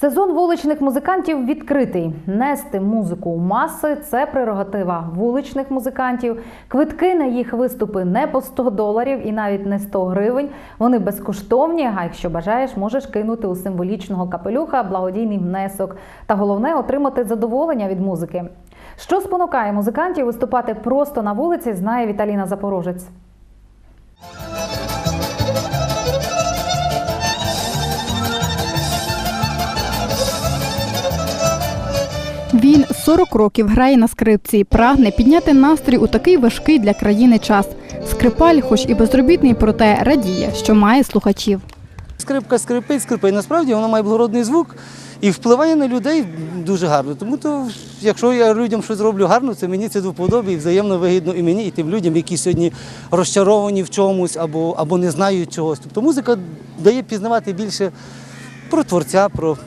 Сезон вуличних музикантів відкритий. Нести музику у маси це прерогатива вуличних музикантів. Квитки на їх виступи не по 100 доларів і навіть не 100 гривень. Вони безкоштовні. А якщо бажаєш, можеш кинути у символічного капелюха благодійний внесок. Та головне отримати задоволення від музики. Що спонукає музикантів виступати просто на вулиці, знає Віталіна Запорожець. Він 40 років грає на скрипці, прагне підняти настрій у такий важкий для країни час. Скрипаль, хоч і безробітний, проте радіє, що має слухачів. Скрипка скрипить, скрипить. Насправді вона має благородний звук і впливає на людей дуже гарно. Тому то, якщо я людям щось зроблю гарно, це мені це до вподоби і взаємно вигідно і мені, і тим людям, які сьогодні розчаровані в чомусь або, або не знають чогось. Тобто музика дає пізнавати більше про творця, про,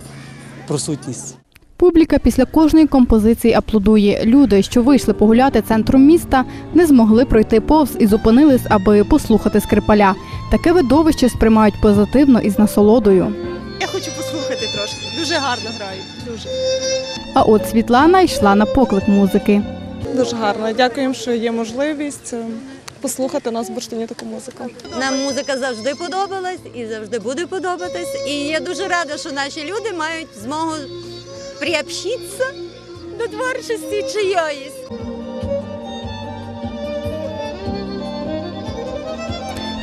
про сутність. Публіка після кожної композиції аплодує. Люди, що вийшли погуляти центром міста, не змогли пройти повз і зупинились, аби послухати скрипаля. Таке видовище сприймають позитивно і з насолодою. Я хочу послухати трошки. Дуже гарно грають. Дуже. А от Світлана йшла на поклик музики. Дуже гарно. Дякуємо, що є можливість е, послухати нас в бурштині таку музику. Нам музика завжди подобалась і завжди буде подобатись. І я дуже рада, що наші люди мають змогу приобщитися до творчості чиєїсь.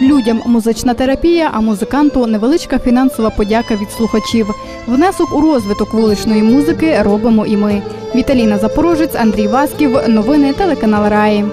Людям музична терапія, а музиканту невеличка фінансова подяка від слухачів. Внесок у розвиток вуличної музики робимо і ми. Віталіна Запорожець, Андрій Васків, Новини телеканал Раї.